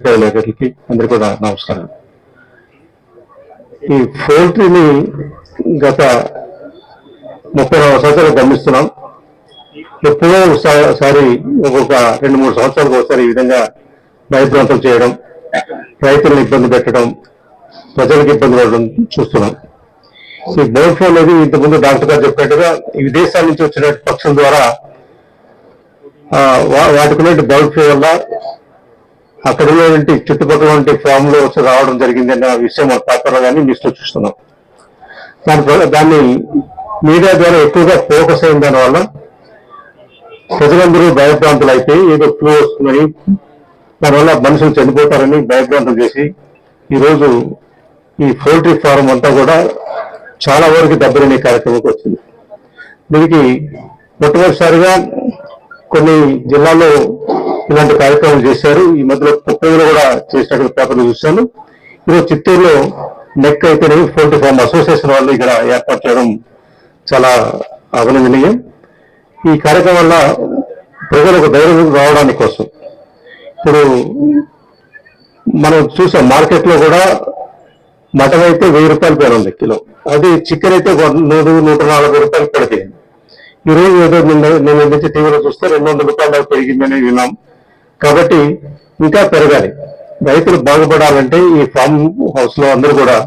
విలేకరులకి అందరికీ కూడా నమస్కారం. ఈ పోల్ట్రీని గత ముప్పై నాలుగు సంవత్సరాలు గమనిస్తున్నాం. ఎప్పుడో ఒకసారి ఒక్కొక్క రెండు మూడు సంవత్సరాలకు ఒకసారి ఈ విధంగా భయభ్రాంతం చేయడం రైతులను ఇబ్బంది పెట్టడం ప్రజలకు ఇబ్బంది పడడం చూస్తున్నాం. ఈ బర్డ్ అనేది ఇంతకుముందు డాక్టర్ గారు చెప్పినట్టుగా విదేశాల నుంచి వచ్చిన పక్షుల ద్వారా వాటికి ఉన్నటువంటి బర్డ్ ఫ్లూ వల్ల అక్కడ ఉన్నటువంటి చుట్టుపక్కల ఉంటే ఫామ్లో వచ్చి రావడం జరిగింది అన్న విషయం మన పేపర్లో కానీ న్యూస్లో చూస్తున్నాం. దాని దాన్ని మీడియా ద్వారా ఎక్కువగా ఫోకస్ అయిన దానివల్ల ప్రజలందరూ భయభ్రాంతులు అయితే ఏదో ఫ్లూ వస్తుందని దానివల్ల మనుషులు చనిపోతారని భయభ్రాంతం చేసి ఈరోజు ఈ పౌల్ట్రీ ఫారం అంతా కూడా చాలా వరకు దెబ్బతినే కార్యక్రమంకి వచ్చింది. దీనికి మొట్టమొదటిసారిగా కొన్ని జిల్లాల్లో ఇలాంటి కార్యక్రమాలు చేశారు. ఈ మధ్యలో కుప్పంలో కూడా చేసినటువంటి పేపర్లు చూశాను. ఈరోజు చిత్తూరులో నెక్ అయితే పౌల్ట్రీ ఫార్మ్ అసోసియేషన్ వాళ్ళు ఇక్కడ ఏర్పాటు చేయడం చాలా అభినందనీయం. ఈ కార్యక్రమం వల్ల ప్రజలకు ధైర్యం రావడానికి కోసం ఇప్పుడు మనం చూసాం మార్కెట్లో కూడా మటన్ అయితే వెయ్యి రూపాయల పైన ఉంది కిలో. అది చికెన్ అయితే నూరు నూట నలభై రూపాయలు పడిపోయింది. ఈ రోజు ఏదో నిన్న నేను నుంచి టీవీలో చూస్తే రెండు వందల రూపాయల పెరిగిందని విన్నాం. కాబట్టి ఇంకా పెరగాలి. రైతులు బాగుపడాలంటే ఈ ఫామ్ హౌస్లో అందరూ కూడా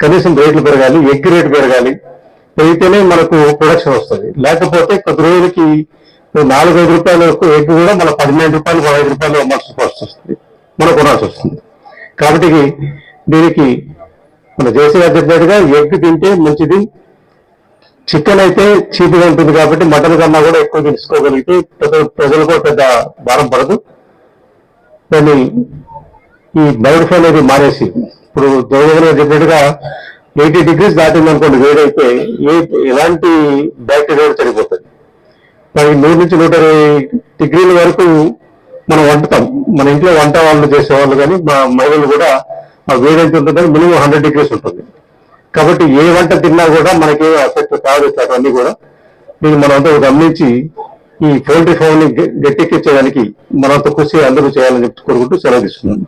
కనీసం రేట్లు పెరగాలి ఎగ్ రేటు పెరగాలి. పెరిగితేనే మనకు ప్రొడక్షన్ వస్తుంది. లేకపోతే కొద్ది రోజులకి నాలుగు ఐదు రూపాయల ఎగ్ కూడా మన పదిహేను రూపాయలు పదహైదు రూపాయలు అమ్మాల్సి వస్తుంది. మనం కొనాల్సి వస్తుంది. కాబట్టి దీనికి మన జేసీ గారు చెప్పినట్టుగా ఎగ్ తింటే మంచిది. చికెన్ అయితే చీప్గా ఉంటుంది కాబట్టి మటన్ కన్నా కూడా ఎక్కువ తీసుకోగలిగితే ప్రజలు కూడా పెద్ద భారం పడదు. దాన్ని ఈ బర్డ్ ఫోన్ అనేది మానేసి ఇప్పుడు జగన్ గారు చెప్పినట్టుగా ఎయిటీ డిగ్రీస్ దాటింది అనుకోండి వేడైతే ఏ ఎలాంటి బ్యాక్టీరియా చనిపోతుంది మరి నూరు నుంచి నూట ఇరవై డిగ్రీల వరకు మనం వండుతాం. మన ఇంట్లో వంట వాళ్ళు చేసేవాళ్ళు కానీ మా మహిళలు కూడా ఆ వేడైతే ఉంటుందని మినిమం హండ్రెడ్ డిగ్రీస్ ఉంటుంది. కాబట్టి ఏ వంట తిన్నా కూడా మనకి ఎఫెక్ట్ కాదు అవన్నీ కూడా. దీన్ని మనమంతా గమనించి ఈ పౌల్ట్రీ ఫామ్ని గట్టెక్కించడానికి మనంతా కృషి అందరూ చేయాలని చెప్పి కోరుకుంటూ సెలవు తీసుకున్నాను